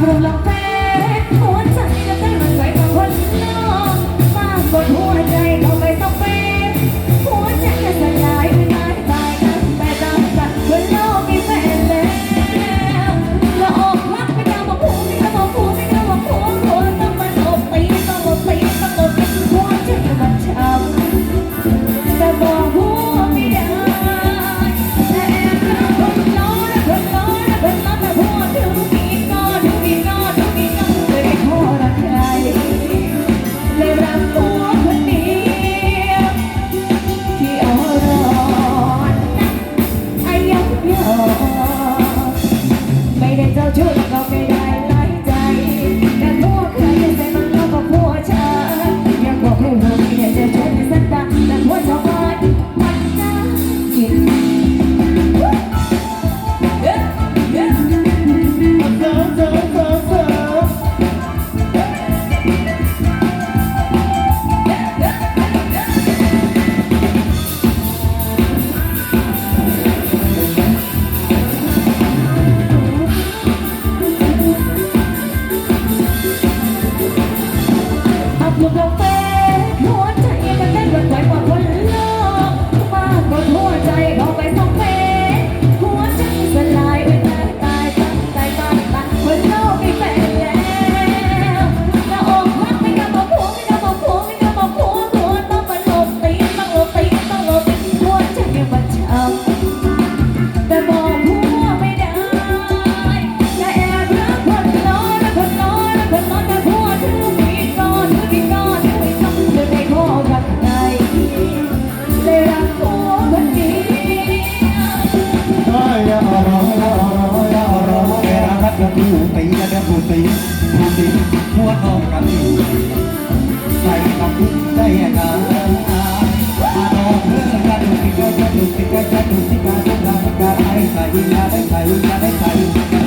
พระอลงแท้ อยู่กับแดูสิดูสิหัวน้องกันใส่กับคุณได้ยังไงมาน้องเพื่อนกันดูสิกันดูสิกันดูสิกันดูสิกันได้ใส่ยาได้ใส่ยาได้ใส่